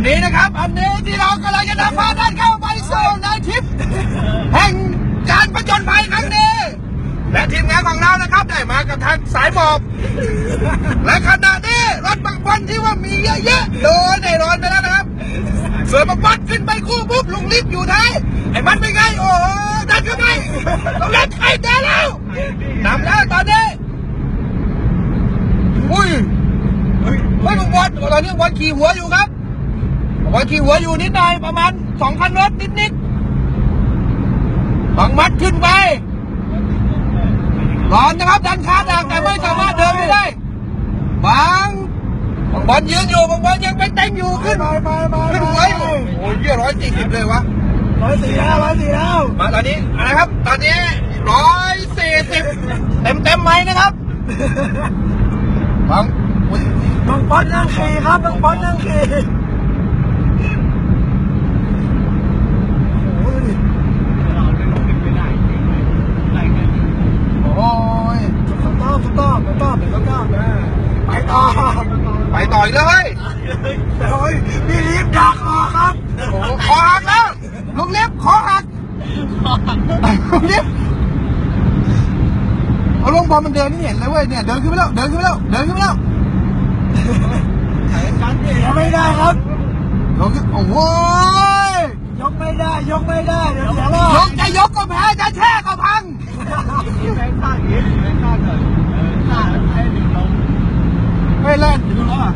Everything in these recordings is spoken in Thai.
นนี้นะครับ อันนี้ที่เรากำลังจะนำพาท่านเข้าไปสู่ในทริปแห่งการประจนภัยครั้งนี้ และทีมงานของเรานะครับได้มากับทางสายหมอบ และขณะนี้รถบางคนที่ว่ามีเยอะๆโดนได้รอนไปแล้วนะครับส่วนบางคนขึ้นไปคู่ปุ๊บลุงลิฟต์อยู่ท้ายไอ้มันเป็นไงโอ้โหดันขึ้นไปลุงลิฟต์ไอ้เดินแล้วนำแล้วตอนนี้อุ้ยเฮ้ยลุงบอลตอนนี้บอลขี่หัวอยู่ครับ ลุงบอลขี่หัวอยู่นิดหน่อยประมาณสองคันรถนิดๆบางมัดขึ้นไปร้อนนะครับดันขาดังแต่ไม่สามารถเดินไปได้ บางบางบอลยืนอยู่บางบอลยังเป็นเต็งอยู่ขึ้นไปไปไปขึ้นหัวอยู่โอ้ยเยี่ยร้อยสี่สิบเลยวะร้อยสี่แล้วร้อยสี่แล้วมาตอนนี้อะไรครับ ตอนนี้ร้อยสี่สิบเต็มเต็มๆไหมนะครับบังอุ๊ยบังป๊อตนั่งขี่ครับบังป๊อตนั่งขี่โอ้โหดูดิ โอ้ย สต๊อปสต๊อปสต๊อปสต๊อปไปต่อ ไปต่อย เลยโอ้ยมีลิฟต์ดักคอครับโอ้โหคอหักแล้วลุงเล็บคอหักลุงเล็บเอาลงบอลมันเดินนี่เห็นเลยเว้ยเนี่ยเดินขึ้นไปแล้วเดินขึ้นไปแล้วเดินขึ้นไปแล้วยังไม่ได้ครับลงขึ้นโอ้โหยยกไม่ได้ยกไม่ได้เดี๋ยวเสียรอลบงจะยกก็แพ้จะแช่ก็พังไม่เล่นดูแล้วอะ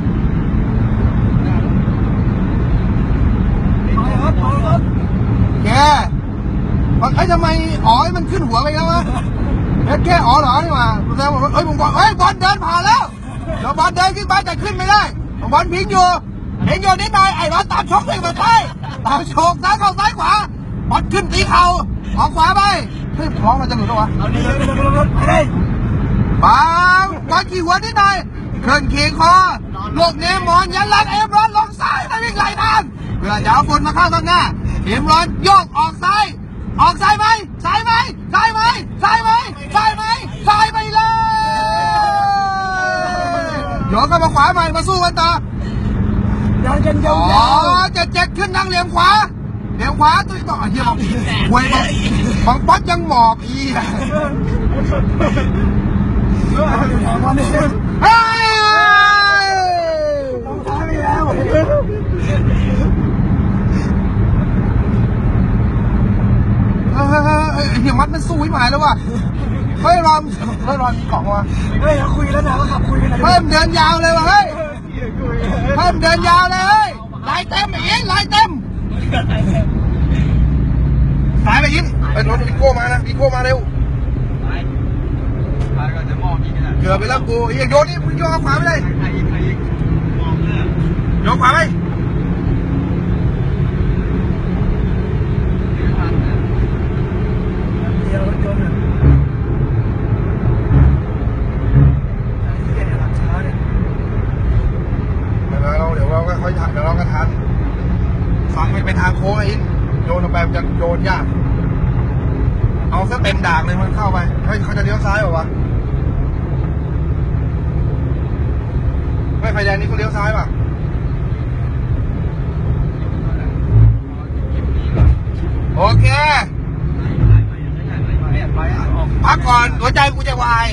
ไปครับไปครับ แก บอกเอ้ยทำไมอ๋อยมันขึ้นหัวไปแล้ววะเอ๊ะแกอ๋อเหรอนี่มาแสดงว่าเอ้ยผมบอกเอ้ยบอลเดินผ่านแล้วเดี๋ยวบอลเดินขึ้นไปแต่ขึ้นไม่ได้บอลพิงอยู่พิงอยู่นิดหน่อยไอ้ร้อนตามชกไปมาใช่ตามชกซ้ายเข้าซ้ายขวาบอลขึ้นตีเข่าออกขวาไปเฮ้ยร้องมันจะหลุดหรอวะเอาดิไปเลยบางบอลขี่หัวนิดหน่อยเคลื่อนขี่คอลูกเนมอนยันลันเอ็มร้อนลงซ้ายแล้ววิ่งไหลทางเพื่อจะเอาคนมาเข้าข้างหน้าเอ็มร้อนโยกออกซ้าย ออกซ้ายไหมซ้ายไหมซ้ายไหมซ้ายไหมซ้ายไหมซ้ายไปเลยโยกเข้ามาขวาใหม่มาสู้กันต่อยังกันยาอ๋อวเจ็ดเจ็ดขึ้นทางเหลี่ยมขวาเหลี่ยมขวาตุ้ยต่อเฮียบอกหวยบอกบางป๊อดยังหมอบอีกๆวันนี้เฮ้ย ต้องท้าไม่แล้ว เฮ้ยเฮ้ยเฮียมัดมันสู้ไม่หมายแล้วว่ะเฮ้ยรอมเฮ้ยรอมมีกล่องว่ะเฮ้ยคุยแล้วนะก็ขับคุยกันนะเพิ่มเดินยาวเลยว่ะเฮ้ยเพิ่มเดินยาวเลยเฮ้ยลายเต็มไอ้ยินลายเต็มสายไปยินไปรถอีโก้มานะอีโก้มาเร็วเกือบไปแล้วกูไอ้เหี้ยโยนนี่มึงโยนเอาขวาไปเลยโยนขวาไป เดี๋ยวรถยนต์อะเดี๋ยวหลังช้าเนี่ย เดี๋ยวเราเดี๋ยวเราก็ ค่อยถ่ายเดี๋ยวเราก็ทันฟังไปไปทางโค้งไอ้อินโยนลงไปมันจะโยนยาก เอาซะเต็มด่างเลยมันเข้าไปเฮ้ยเขาจะเลี้ยวซ้ายเหรอวะไม่ไฟแดงนี่เขาเลี้ยวซ้ายป่ะโอเคพักก่อนหัวใจกูจะวาย